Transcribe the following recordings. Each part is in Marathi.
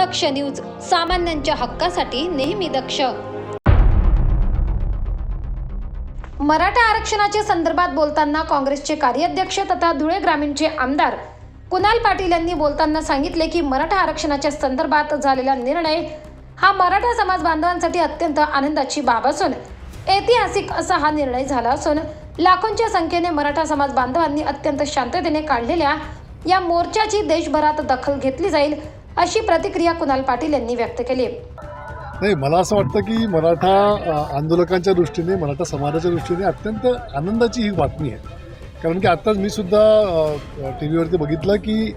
दक्ष न्यूज सामान्यांच्या हक्कासाठी नेहमी दक्ष. मराठा आरक्षणाच्या संदर्भात बोलताना काँग्रेसचे कार्याध्यक्ष तथा धुळे ग्रामीणचे आमदार कुणाल पाटील यांनी बोलताना सांगितले की मराठा आरक्षणाच्या संदर्भात झालेला निर्णय हा मराठा समाज बांधवांसाठी अत्यंत आनंदाची बाब असून ऐतिहासिक असा हा निर्णय झाला असून लाखोंच्या संख्येने मराठा समाज बांधवांनी अत्यंत शांततेने काढलेल्या या मोर्चाची देशभरात दखल घेतली जाईल अशी प्रतिक्रिया कुणाल पाटील यांनी व्यक्त केली. नाही मला असं वाटतं की मराठा आंदोलकांच्या दृष्टीने मराठा समाजाच्या दृष्टीने अत्यंत आनंदाची ही बातमी आहे. कारण की आत्ताच मी सुद्धा टी व्हीवरती बघितलं की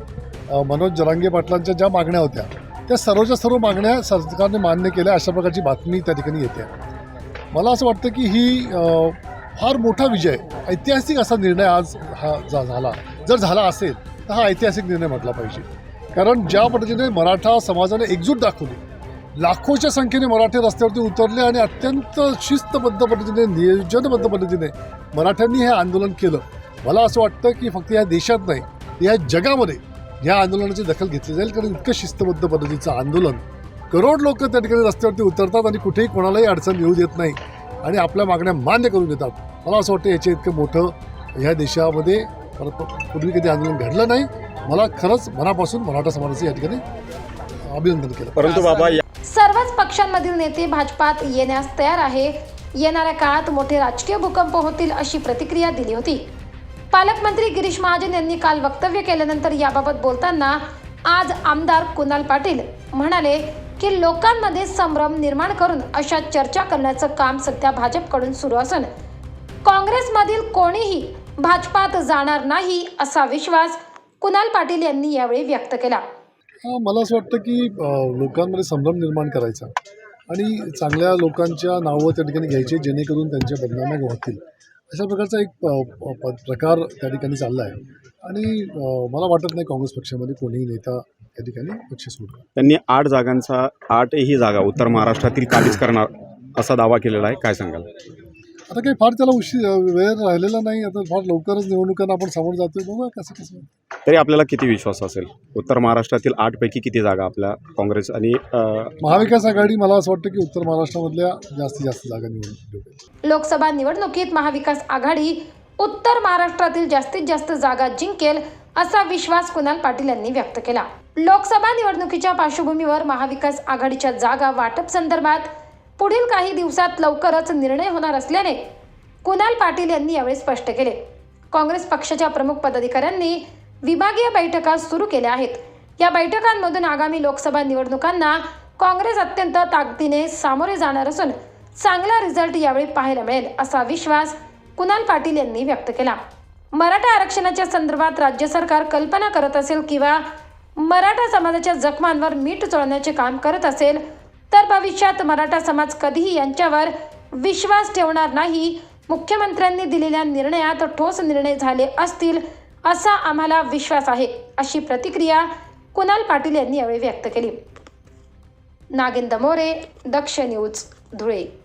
मनोज जरांगे पाटलांच्या ज्या मागण्या होत्या त्या सर्वच्या सर्व मागण्या सरकारने मान्य केल्या अशा प्रकारची बातमी त्या ठिकाणी येते. मला असं वाटतं की ही फार मोठा विजय ऐतिहासिक असा निर्णय आज हा झाला. जर झाला असेल तर हा ऐतिहासिक निर्णय म्हटला पाहिजे. कारण ज्या पद्धतीने मराठा समाजाने एकजूट दाखवली लाखोच्या संख्येने मराठी रस्त्यावरती उतरले आणि अत्यंत शिस्तबद्ध पद्धतीने नियोजनबद्ध पद्धतीने मराठ्यांनी हे आंदोलन केलं. मला असं वाटतं की फक्त या देशात नाही या जगामध्ये या आंदोलनाची दखल घेतली जाईल. कारण इतकं शिस्तबद्ध पद्धतीचं आंदोलन करोड लोक त्या ठिकाणी रस्त्यावरती उतरतात आणि कुठेही कोणालाही अडचण येऊ देत नाही आणि आपल्या मागण्या मान्य करून देतात. मला असं वाटतं याचे इतकं मोठं ह्या देशामध्ये परत पूर्वी कधी आंदोलन घडलं नाही. मला खरंच मनापासून मराठा समाजाचं या ठिकाणी अभिनंदन केलं. परंतु बाबा सर्वच पक्षांमधील नेते भाजपात येण्यास तयार आहे. येणाऱ्या काळात मोठे राजकीय भूकंप होतील अशी प्रतिक्रिया दिली होती. पालकमंत्री गिरीश महाजन यांनी काल वक्तव्य केल्यानंतर याबाबत बोलताना आज आमदार कुणाल पाटील म्हणाले की लोकांमध्ये संभ्रम निर्माण करून अशा चर्चा करण्याचं काम सध्या भाजपकडून सुरू असून काँग्रेसमधील कोणीही भाजपात जाणार नाही असा विश्वास कुणाल पाटील यांनी यावेळी व्यक्त केला. मला असं वाटतं की लोकांमध्ये संभ्रम निर्माण करायचा आणि चांगल्या लोकांच्या नावं त्या ठिकाणी घ्यायचे जेणेकरून त्यांच्या बदनाम्या होतील अशा प्रकारचा एक प्रकार त्या ठिकाणी चालला आहे आणि मला वाटत नाही काँग्रेस पक्षामध्ये कोणीही नेता त्या ठिकाणी पक्ष सोडणार. त्यांनी आठ जागांचा आठही जागा उत्तर महाराष्ट्रातील काबीज करणार असा दावा केलेला आहे. काय सांगाल? आता काही फार त्याला उशीर वेळ राहिलेला नाही आता फार लवकरच निवडणुकांना आपण सामोरं जातोय बघा कसं कसं तरी आपल्याला किती विश्वास असेल? उत्तर महाराष्ट्रातील आठपैकी किती जागा आपल्या काँग्रेस आणि महाविकास आघाडी मला असं वाटतं की उत्तर महाराष्ट्रामधल्या जास्तीत जास्त जागा निवडून लोकसभा निवडणुकीत महाविकास आघाडी उत्तर महाराष्ट्रातील जास्तीत जास्त जागा जिंकेल असा विश्वास कुणाल पाटील यांनी व्यक्त केला. लोकसभा निवडणुकीच्या पार्श्वभूमीवर महाविकास आघाडीच्या जागा वाटप संदर्भात पुढील काही दिवसात लवकरच निर्णय होणार असल्याने कुणाल पाटील यांनी यावेळी स्पष्ट केले. काँग्रेस पक्षाच्या प्रमुख पदाधिकाऱ्यांनी विभागीय बैठका सुरू केल्या आहेत. या बैठकांमधून आगामी लोकसभा निवडणुकांना काँग्रेस अत्यंत ताकदीने सामोरे जाणार असून चांगला रिझल्ट यावेळी पाहायला मिळेल असा विश्वास कुणाल पाटील यांनी व्यक्त केला. मराठा आरक्षणाच्या संदर्भात राज्य सरकार कल्पना करत असेल किंवा मराठा समाजाच्या जखमांवर मीठ चोळण्याचे काम करत असेल तर भविष्यात मराठा समाज कधीही यांच्यावर विश्वास ठेवणार नाही. मुख्यमंत्र्यांनी दिलेल्या निर्णयात ठोस निर्णय झाले असतील असा आम्हाला विश्वास आहे अशी प्रतिक्रिया कुणाल पाटील यांनी यावेळी व्यक्त केली. नागेंद्र मोरे दक्ष न्यूज धुळे.